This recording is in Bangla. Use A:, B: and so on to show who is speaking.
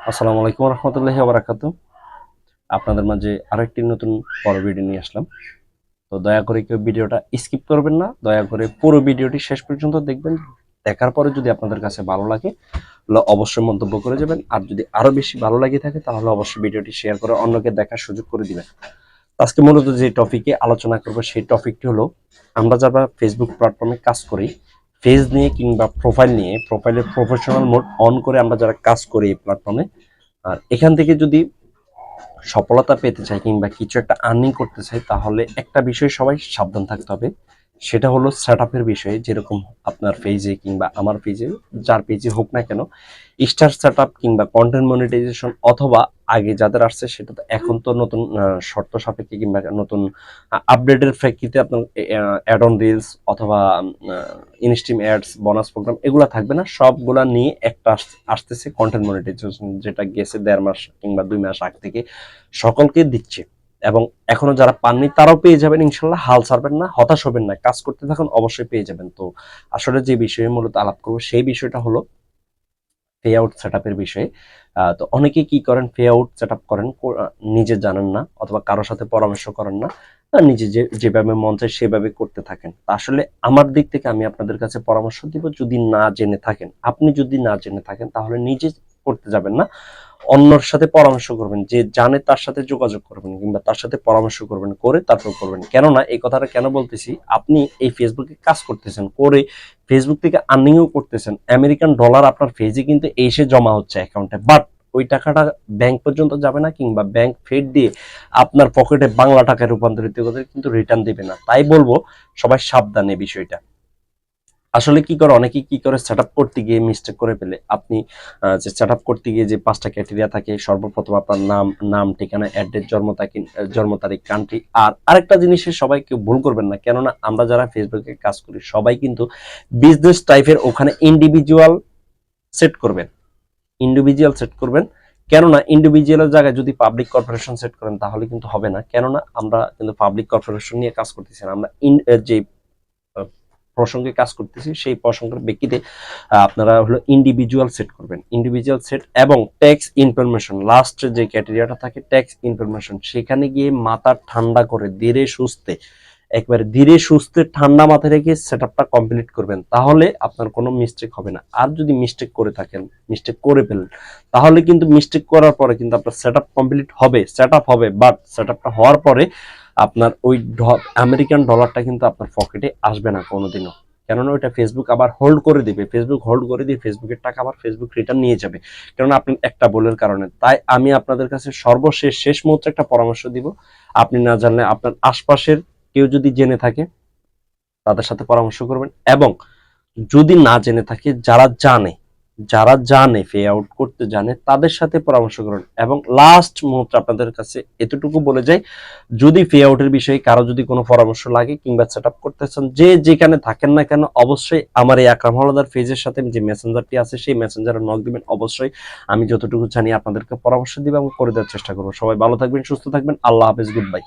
A: আসসালামু আলাইকুম রহমতুল্লাহি বারাকাতু আপনাদের মাঝে আরেকটি নতুন বড় ভিডিও নিয়ে আসলাম। তো দয়া করে কেউ ভিডিওটা স্কিপ করবেন না, দয়া করে পুরো ভিডিওটি শেষ পর্যন্ত দেখবেন। দেখার পরে যদি আপনাদের কাছে ভালো লাগে অবশ্যই মন্তব্য করে যাবেন। আর যদি আরও বেশি ভালো লাগে থাকে, তাহলে অবশ্যই ভিডিওটি শেয়ার করে অন্যকে দেখার সুযোগ করে দিবেন। আজকে মূলত যে টপিকে আলোচনা করব, সেই টপিকটি হলো, আমরা যারা ফেসবুক প্ল্যাটফর্মে কাজ করি ফেজ নিয়ে কিংবা প্রোফাইল নিয়ে প্রোফাইলের প্রফেশনাল মোড অন করে আমরা যারা কাজ করি এই প্ল্যাটফর্মে আর এখান থেকে যদি সফলতা পেতে চাই কিংবা কিছু একটা আর্নিং করতে চাই, তাহলে একটা বিষয় সবাই সাবধান থাকতে হবে। সেটা হলো সেট আপের বিষয়ে, যেরকম আপনার পেজে কিংবা আমার পেজে যার পেজে হোক না কেন স্টার সেট আপ কিংবা কন্টেন্ট মনিটাইজেশন অথবা আগে যাদের আসছে সেটা তো এখন তো নতুন শর্ত সাপেক্ষে কিংবা নতুন আপডেটের প্রেক্ষিতে আপনার অ্যাড অন রিলস অথবা ইনস্টিম অ্যাডস বোনাস প্রোগ্রাম এগুলো থাকবে না। সবগুলা নিয়ে একটা আসতেছে কন্টেন্ট মনিটাইজেশন যেটা গেছে দেড় মাস কিংবা দুই মাস আগ থেকে সকলকে দিচ্ছে। এবং এখনও যারা পাননি তারাও পেয়ে যাবেন ইনশাল্লাহ হাল ছাড়বেন না, হতাশ হবেন না। কাজ করতে থাকুন, অবশ্যই পেয়ে যাবেন। তো আসলে যে বিষয়ে মূলত আলাপ করব, সেই বিষয়টা হলো পে আউট সেট আপের বিষয়ে তো অনেকে কি করেন পে আউট সেট আপ করেন নিজে জানেন না অথবা কারোর সাথে পরামর্শ করেন না। নিজে যে, যেভাবে মন চায় সেভাবে করতে থাকেন। আসলে আমার দিক থেকে আমি আপনাদের কাছে পরামর্শ দিব, যদি না জেনে থাকেন। আপনি যদি না জেনে থাকেন, তাহলে নিজে করতে যাবেন না। অন্যর সাথে পরামর্শ করবেন, যে জানে তার সাথে যোগাযোগ করবেন কিংবা তার সাথে পরামর্শ করবেন, করে তারপর করবেন। কেননা এই কথাটা কেন বলতেছি, আপনি এই ফেসবুকে কাজ করতেছেন, করে ফেসবুক থেকে আর্নিংও করতেছেন। আমেরিকান ডলার আপনার ফেজে কিন্তু এসে জমা হচ্ছে অ্যাকাউন্টে বাট ওই টাকাটা ব্যাংক পর্যন্ত যাবে না কিংবা ব্যাংক ফেড দিয়ে আপনার পকেটে বাংলা টাকায় রূপান্তরিত করে কিন্তু রিটার্ন দিবে না। তাই বলব, সবাই সাবধান বিষয়টা। আসলে কি করে অনেকে কি করে সেট করতে গিয়ে মিস্টেক করে ফেলে। আপনি যে সেট করতে গিয়ে যে পাঁচটা ক্যাটেরিয়া থাকে, সর্বপ্রথম আপনার নাম নাম, ঠিকানা অ্যাড্রেস জন্ম তারিখ জন্ম তারিখ কান্ট্রি আর আরেকটা জিনিসের সবাই কেউ ভুল করবেন না। কেননা আমরা যারা ফেসবুকে কাজ করি, সবাই কিন্তু বিজনেস টাইপের ওখানে ইন্ডিভিজুয়াল সেট করবেন। ইন্ডিভিজুয়াল সেট করবেন। কেননা ইন্ডিভিজুয়ালের জায়গায় যদি পাবলিক কর্পোরেশন সেট করেন, তাহলে কিন্তু হবে না। কেননা আমরা কিন্তু পাবলিক কর্পোরেশন নিয়ে কাজ করতেছি না। আমরা যে প্রসঙ্গে কাজ করতেছি, সেই প্রসঙ্গের ব্যক্তিতে আপনারা হলো ইন্ডিভিজুয়াল সেট করবেন। ইন্ডিভিজুয়াল সেট এবং ট্যাক্স ইনফরমেশন লাস্ট যে ক্যাটেরিয়াটা থাকে ট্যাক্স ইনফরমেশন সেখানে গিয়ে মাথা ঠান্ডা করে ধীরে সুস্থে, একবারে ধীরে সুস্থে ঠান্ডা মাথায় রেখে সেট আপটা কমপ্লিট করবেন, তাহলে আপনার কোনো মিস্টেক হবে না। আর যদি মিস্টেক করে থাকেন মিস্টেক করে ফেলেন তাহলে কিন্তু মিস্টেক করার পরে কিন্তু আপনার সেট আপ কমপ্লিট হবে সেট আপ হবে বাট সেট আপটা হওয়ার পরে আপনার ওই আমেরিকান ডলারটা কিন্তু আপনার পকেটে আসবে না কোনোদিনও। কেননা ওইটা ফেসবুক আবার হোল্ড করে দিবে। ফেসবুক হোল্ড করে দিয়ে ফেসবুকের টাকা আবার ফেসবুক রিটার্ন নিয়ে যাবে। কেননা আপনি একটা বলের কারণে। তাই আমি আপনাদের কাছে সর্বশেষ শেষ মুহূর্তে একটা পরামর্শ দিব। আপনি না জানলে আপনার আশপাশের কেউ যদি জেনে থাকে, তাদের সাথে পরামর্শ করবেন। এবং যদি না জেনে থাকে, যারা জানে যারা জানে পে আউট করতে জানে, তাদের সাথে পরামর্শ করুন। এবং লাস্ট মুহূর্তে আপনাদের কাছে এতটুকু বলে যাই, যদি পে আউটের বিষয়ে কারও যদি কোনো পরামর্শ লাগে কিংবা সেট আপ করতে চান, যে যেখানে থাকেন না কেন, অবশ্যই আমার এই আকরাম হলদার পেজের সাথে যে মেসেঞ্জারটি আছে, সেই মেসেঞ্জারে নক দিবেন। অবশ্যই আমি যতটুকু জানি, আপনাদেরকে পরামর্শ দিব এবং করে দেওয়ার চেষ্টা করব। সবাই ভালো থাকবেন, সুস্থ থাকবেন। আল্লাহ হাফেজ গুড বাই